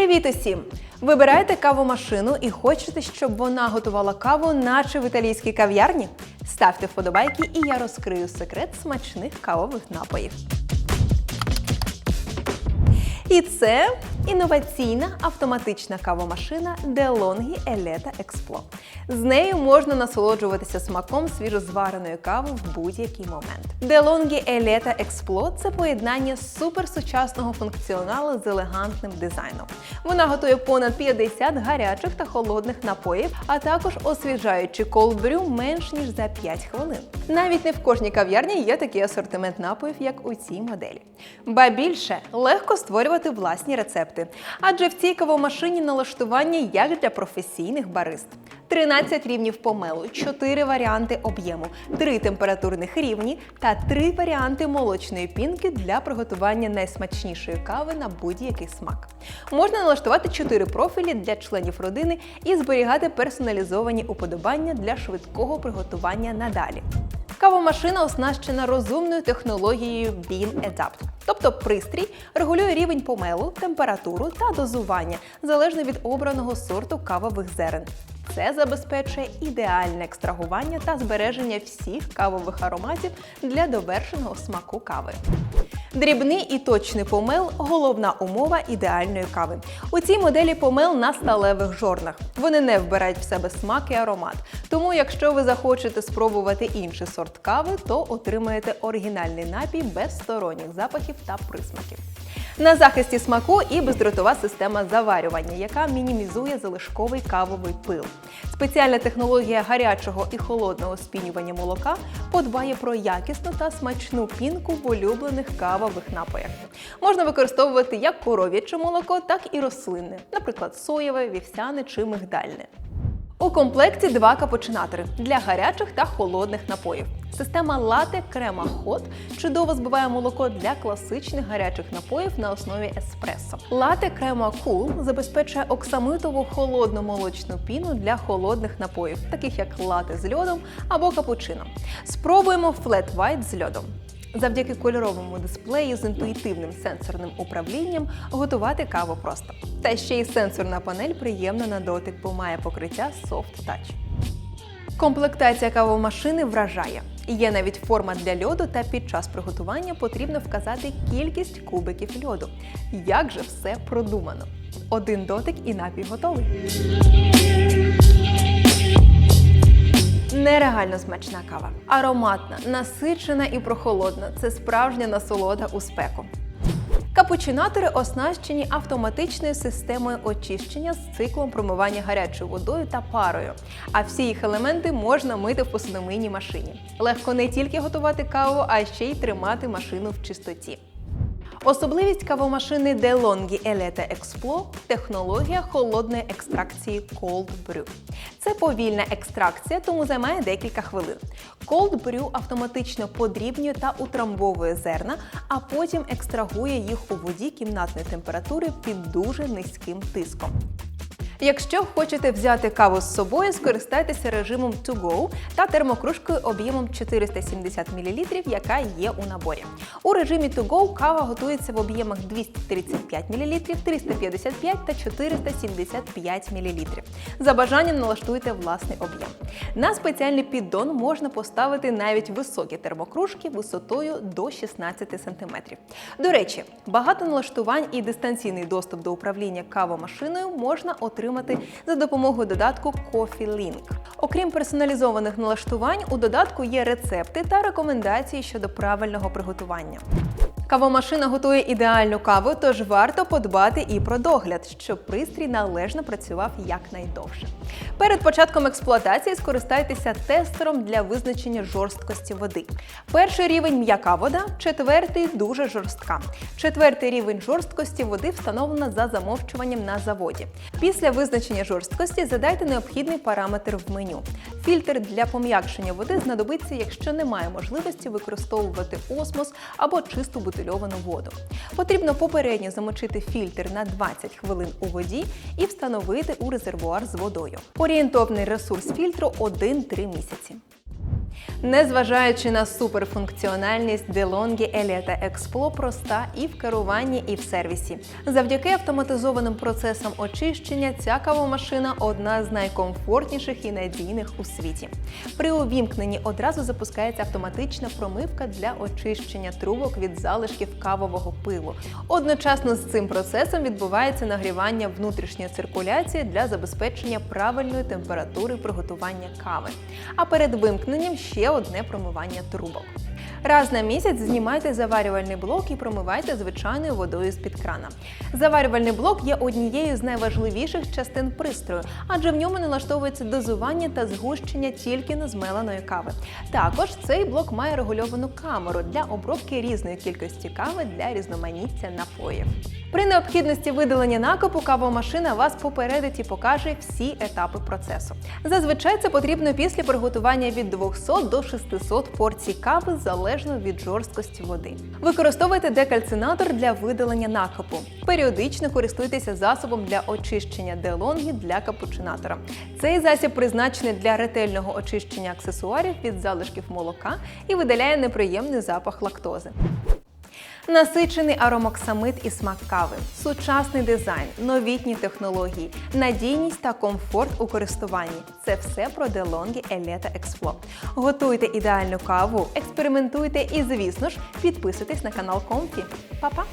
Привіт усім! Вибираєте кавомашину і хочете, щоб вона готувала каву, наче в італійській кав'ярні? Ставте вподобайки, і я розкрию секрет смачних кавових напоїв. І це інноваційна автоматична кавомашина DeLonghi Eleta Explo. З нею можна насолоджуватися смаком свіжозвареної кави в будь-який момент. DeLonghi Eleta Explo – це поєднання суперсучасного функціоналу з елегантним дизайном. Вона готує понад 50 гарячих та холодних напоїв, а також освіжаючи колбрю менш ніж за 5 хвилин. Навіть не в кожній кав'ярні є такий асортимент напоїв, як у цій моделі. Ба більше легко створювати власні рецепти, адже в цій кавомашині налаштування як для професійних барист. 13 рівнів помелу, 4 варіанти об'єму, 3 температурних рівні та 3 варіанти молочної пінки для приготування найсмачнішої кави на будь-який смак. Можна налаштувати 4 профілі для членів родини і зберігати персоналізовані уподобання для швидкого приготування надалі. Кавомашина оснащена розумною технологією Bean Adapt. Тобто пристрій регулює рівень помелу, температуру та дозування залежно від обраного сорту кавових зерен. Це забезпечує ідеальне екстрагування та збереження всіх кавових ароматів для довершеного смаку кави. Дрібний і точний помел головна умова ідеальної кави. У цій моделі помел на сталевих жорнах. Вони не вбирають в себе смак і аромат. Тому, якщо ви захочете спробувати інший сорт кави, то отримаєте оригінальний напій без сторонніх запахів та присмаків. На захисті смаку і бездротова система заварювання, яка мінімізує залишковий кавовий пил. Спеціальна технологія гарячого і холодного спінювання молока подбає про якісну та смачну пінку в улюблених кавових напоях. Можна використовувати як коров'яче молоко, так і рослинне, наприклад, соєве, вівсяне чи мигдальне. У комплекті два капучинатори для гарячих та холодних напоїв. Система лате крема хот чудово збиває молоко для класичних гарячих напоїв на основі еспресо. Лате крема кул забезпечує оксамитову холодну молочну піну для холодних напоїв, таких як лате з льодом або капучино. Спробуємо флет вайт з льодом. Завдяки кольоровому дисплею з інтуїтивним сенсорним управлінням готувати каву просто. Та ще й сенсорна панель приємна на дотик, бо має покриття Soft Touch. Комплектація кавомашини вражає. Є навіть форма для льоду, та під час приготування потрібно вказати кількість кубиків льоду. Як же все продумано? Один дотик і напій готовий. Нереально смачна кава. Ароматна, насичена і прохолодна. Це справжня насолода у спеку. Капучинатори оснащені автоматичною системою очищення з циклом промивання гарячою водою та парою. А всі їх елементи можна мити в посудомийній машині. Легко не тільки готувати каву, а ще й тримати машину в чистоті. Особливість кавомашини DeLonghi Eleta Explo – технологія холодної екстракції Cold Brew. Це повільна екстракція, тому займає декілька хвилин. Cold Brew автоматично подрібнює та утрамбовує зерна, а потім екстрагує їх у воді кімнатної температури під дуже низьким тиском. Якщо хочете взяти каву з собою, скористайтеся режимом To Go та термокружкою об'ємом 470 мл, яка є у наборі. У режимі To Go кава готується в об'ємах 235 мл, 355 та 475 мл. За бажанням налаштуйте власний об'єм. На спеціальний піддон можна поставити навіть високі термокружки висотою до 16 см. До речі, багато налаштувань і дистанційний доступ до управління кавомашиною можна отримати за допомогою додатку Coffee Link. Окрім персоналізованих налаштувань, у додатку є рецепти та рекомендації щодо правильного приготування. Кавомашина готує ідеальну каву, тож варто подбати і про догляд, щоб пристрій належно працював якнайдовше. Перед початком експлуатації скористайтеся тестером для визначення жорсткості води. Перший рівень м'яка вода, четвертий дуже жорстка. Четвертий рівень жорсткості води встановлено за замовчуванням на заводі. Після визначення жорсткості задайте необхідний параметр в меню. Фільтр для пом'якшення води знадобиться, якщо немає можливості використовувати осмос або чисту бутильовану воду. Потрібно попередньо замочити фільтр на 20 хвилин у воді і встановити у резервуар з водою. Орієнтовний ресурс фільтру 1-3 місяці. Незважаючи на суперфункціональність, DeLonghi Eleta Explo проста і в керуванні, і в сервісі. Завдяки автоматизованим процесам очищення ця кавомашина одна з найкомфортніших і надійних у світі. При увімкненні одразу запускається автоматична промивка для очищення трубок від залишків кавового пилу. Одночасно з цим процесом відбувається нагрівання внутрішньої циркуляції для забезпечення правильної температури приготування кави. А перед вимкненням ще одне промивання трубок. Раз на місяць знімайте заварювальний блок і промивайте звичайною водою з-під крана. Заварювальний блок є однією з найважливіших частин пристрою, адже в ньому налаштовується дозування та згущення тільки незмеленої кави. Також цей блок має регульовану камеру для обробки різної кількості кави для різноманіття напоїв. При необхідності видалення накопу кавомашина вас попередить і покаже всі етапи процесу. Зазвичай це потрібно після приготування від 200 до 600 порцій кави залежно від жорсткості води. Використовуйте декальцинатор для видалення накопу. Періодично користуйтеся засобом для очищення делонги для капучинатора. Цей засіб призначений для ретельного очищення аксесуарів від залишків молока і видаляє неприємний запах лактози. Насичений аромоксамит і смак кави, сучасний дизайн, новітні технології, надійність та комфорт у користуванні це все про DeLonghi Eleta Explo. Готуйте ідеальну каву, експериментуйте і, звісно ж, підписуйтесь на канал Комфі. Па-па!